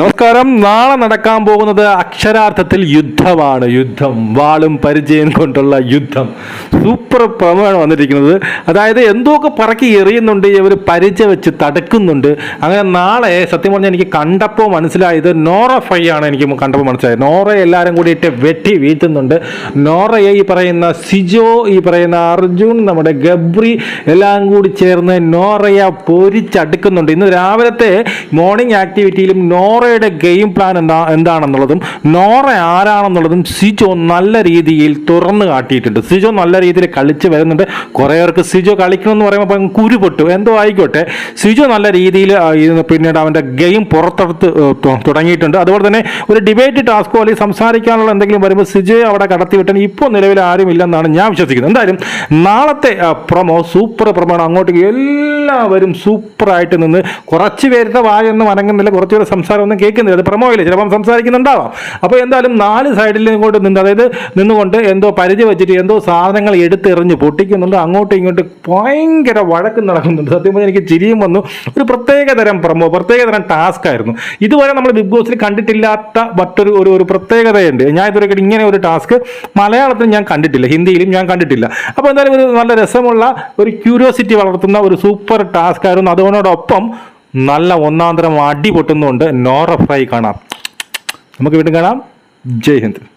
നമസ്കാരം. നാളെ നടക്കാൻ പോകുന്നത് അക്ഷരാർത്ഥത്തിൽ യുദ്ധമാണ്. യുദ്ധം. വാളും പരിചയം കൊണ്ടുള്ള യുദ്ധം. സൂപ്പർ പ്രമേയാണ് വന്നിരിക്കുന്നത്. അതായത് എന്തൊക്കെ പറക്കി എറിയുന്നുണ്ട് ഇവർ പരിചയ വെച്ച് തടുക്കുന്നുണ്ട്. അങ്ങനെ നാളെ സത്യം പറഞ്ഞാൽ എനിക്ക് കണ്ടപ്പോൾ മനസ്സിലായത് നോറ ഫൈ ആണ് എനിക്ക് കണ്ടപ്പോൾ മനസ്സിലായത്. നോറയെ എല്ലാവരും കൂടിയിട്ട് വെട്ടി വീഴ്ത്തുന്നുണ്ട്. നോറയെ ഈ പറയുന്ന സിജോ ഈ പറയുന്ന അർജുൻ നമ്മുടെ ഗബ്രി എല്ലാം കൂടി ചേർന്ന് നോറയെ പൊരിച്ചടുക്കുന്നുണ്ട്. ഇന്ന് രാവിലത്തെ മോർണിംഗ് ആക്ടിവിറ്റിയിലും നോറയുടെ ഗെയിം പ്ലാൻ എന്താ എന്താണെന്നുള്ളതും നോറ ആരാണെന്നുള്ളതും സിജോ നല്ല രീതിയിൽ തുറന്നു കാട്ടിയിട്ടുണ്ട്. സിജോ നല്ല രീതിയിൽ കളിച്ച് വരുന്നുണ്ട്. കുറേ പേർക്ക് സിജോ കളിക്കണമെന്ന് പറയുമ്പോൾ അപ്പം കുരു പൊട്ടു എന്തോ ആയിക്കോട്ടെ. സിജോ നല്ല രീതിയിൽ പിന്നീട് അവന്റെ ഗെയിം പുറത്തെടുത്ത് തുടങ്ങിയിട്ടുണ്ട്. അതുപോലെ തന്നെ ഒരു ഡിബേറ്റ് ടാസ്കോ അല്ലെങ്കിൽ സംസാരിക്കാനുള്ള എന്തെങ്കിലും വരുമ്പോൾ സിജോയെ അവിടെ കടത്തി വിട്ടാൽ ഇപ്പോൾ നിലവിൽ ആരും ഇല്ലെന്നാണ് ഞാൻ വിശ്വസിക്കുന്നത്. എന്തായാലും നാളത്തെ പ്രൊമോ സൂപ്പർ പ്രൊമോ അങ്ങോട്ടേക്ക് എല്ലാവരും സൂപ്പറായിട്ട് നിന്ന് കുറച്ച് പേരുടെ വായൊന്നും അനങ്ങുന്നില്ല. കുറച്ച് പേര് സംസാരം ഒന്നും കേൾക്കുന്നില്ല. അത് പ്രമോയില്ല ചിലപ്പം സംസാരിക്കുന്നുണ്ടാവാം. അപ്പോൾ എന്തായാലും നാല് സൈഡിൽ ഇങ്ങോട്ട് നിന്ന് അതായത് നിന്നുകൊണ്ട് എന്തോ പരിധി വെച്ചിട്ട് എന്തോ സാധനങ്ങൾ എടുത്തെറിഞ്ഞ് പൊട്ടിക്കുന്നുണ്ട്. അങ്ങോട്ടും ഇങ്ങോട്ടും ഭയങ്കര വഴക്ക് നടക്കുന്നുണ്ട്. സത്യം പറഞ്ഞാൽ എനിക്ക് ചിരിയും വന്നു. ഒരു പ്രത്യേക തരം പ്രമോ പ്രത്യേക തരം ടാസ്ക് ആയിരുന്നു. ഇതുവരെ നമ്മൾ ബിഗ് ബോസിൽ കണ്ടിട്ടില്ലാത്ത മറ്റൊരു ഒരു ഒരു പ്രത്യേകതയുണ്ട്. ഞാൻ ഇതുവരെ ഇങ്ങനെ ഒരു ടാസ്ക് മലയാളത്തിൽ ഞാൻ കണ്ടിട്ടില്ല. ഹിന്ദിയിലും ഞാൻ കണ്ടിട്ടില്ല. അപ്പോൾ എന്തായാലും ഒരു നല്ല രസമുള്ള ഒരു ക്യൂരിയോസിറ്റി വളർത്തുന്ന ഒരു സൂപ്പർ ടാസ്ക് ആയിരുന്നു. അതോടൊപ്പം നല്ല ഒന്നാന്തരം അടി പൊട്ടുന്നുണ്ട്. നോറ ഫ്രൈ കാണാം. നമുക്ക് വീണ്ടും കാണാം. ജയ് ഹിന്ദ്.